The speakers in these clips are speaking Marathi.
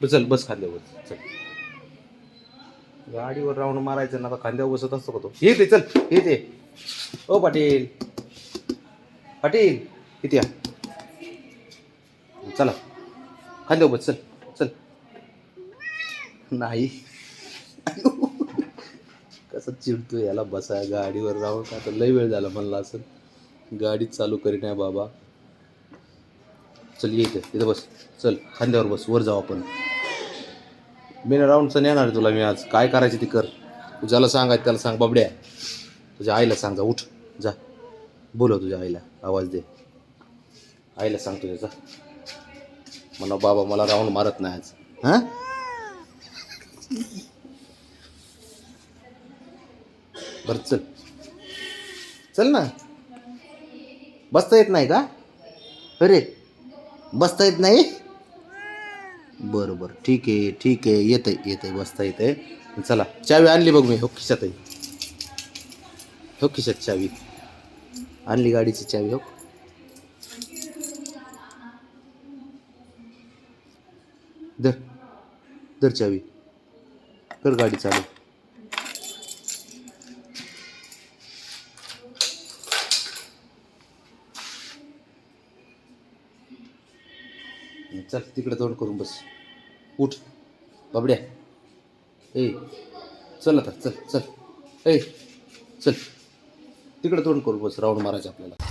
बस चल बस खांद्यावर चल. गाडीवर राऊंड मारायचं ना आता खांद्यावर बसत असतो का तो? येते चल येते ओ पाटील. पाटील इथे या. चला. खांद्यावर बस चल चल. नाही. कसं चिडतो याला बसाय गाडीवर राहून. का तर लय वेळ झाला म्हणला असं गाडी चालू करी नाही बाबा. चल इथे इथं बस. चल खांद्यावर बस वर जाऊ आपण. मी राऊंडचं नेणार आहे तुला मी आज. काय करायचं ती कर. तू ज्याला सांगायचं त्याला सांग बाबड्या. तुझ्या आईला सांग जा उठ जा. बोलव तुझ्या आईला आवाज दे. आईला सांग तुझ्या जा. म्हणा बाबा मला राऊंड मारत नाही आज. हां? बरं चल. चल ना. बसता येत नाही का? अरे. बसता येत नाही? बरं बरं ठीक आहे ठीक आहे. येत आहे येत आहे बसता येत आहे चला चावी आणली बघ मी. हो खिशात आहे. हो खिशात चावी. आणली गाडीची चावी हो. दर दर चावी. कर गाडी चालू चल तिकडे तोंड करून बस. उठ. बाबड्या. ए. चल आता चल चल. ए. चल. तिकडे तोंड करून बस राऊंड मारायचं आपल्याला.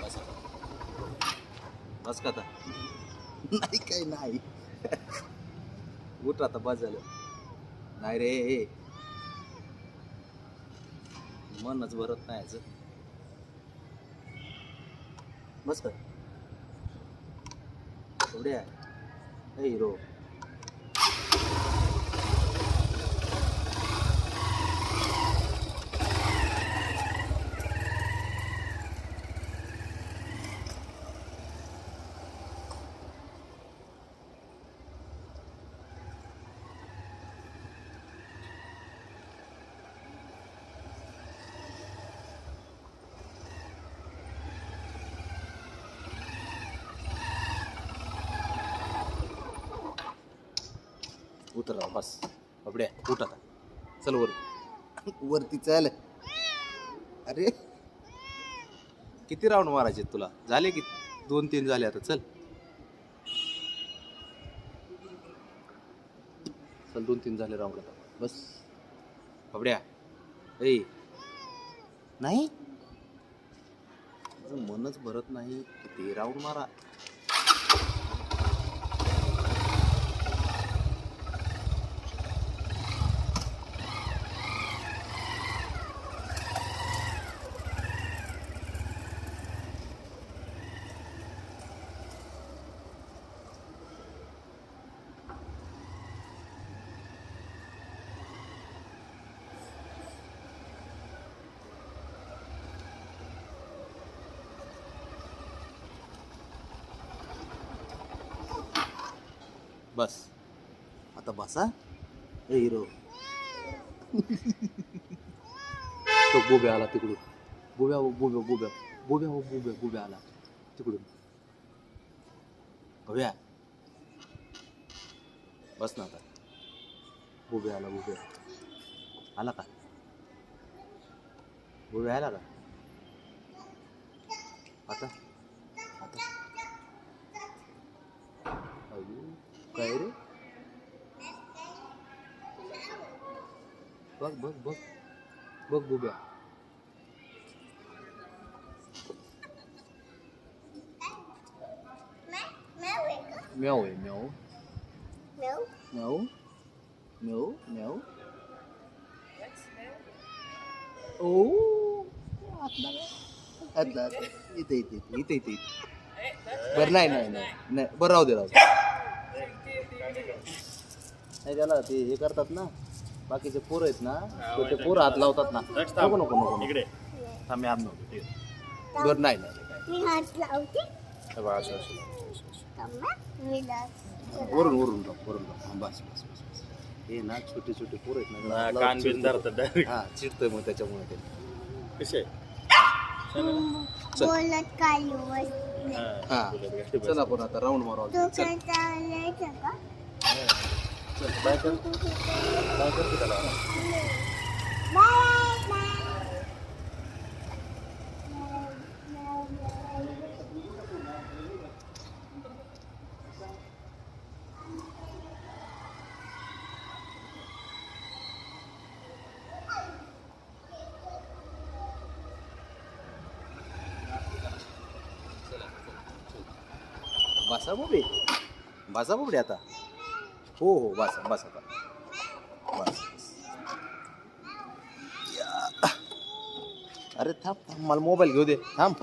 बस आता बस का आता नाही काही नाही उठ आता बस झालं. नाही रे. मनच भरत नाही याचं. बस कर. एवढे आहे. हिरो. उतर राव बस. बाबड्या उठ आता. चल वर वरती चल. अरे. किती राऊंड मारायचे तुला? झाले की दोन तीन झाले आता. चल. चल दोन तीन झाले राऊंड आता. बस. बाबड्या. ए. नाही. मनच भरत नाही. किती राऊंड मारा. बस. आता बसा ए हिरो. तो बोब्या आला तिकडून. बोब्या बोब्या बोब्या. बोब्या बोब्या बोब्या आला तिकडून. बोब्या बस ना आता. बोब्या आला बोब्या. आला का? बोब्या आला का आता आता अयो, काय रे बघ बघ बघ बघ बुब्या म्याव आहे म्याव म्याव म्याव म्याव ओ आतला आतला आतला. इथे इथे इथे इथे इथे इथे बरं नाही नाही नाही नाही बरं राहू दे राहू दे नाही त्याला ते हे करतात ना बाकीचे पोरं आहेत ना तो पोरं हात लावतात ना. नको नको नको इकडे. थांब मी हात नव्हतो. बरं नाही. मी हात लावते. हे असं असं. वरून वरून राह वरून हा, बस बस बस बस. हे ना छोटे छोटे पोरं आहेत ना कान बिन. धरतात डायरेक्ट हा चिडतोय मग त्याच्यामुळे ते. कसे बोलत काय. हा. चला पण आता राऊंड मारू चल. बसा बुबे बसा बुबडे आता. हो हो बस बस आता. बस या. अरे थांब थांब मला मोबाईल घेऊ दे. थांब.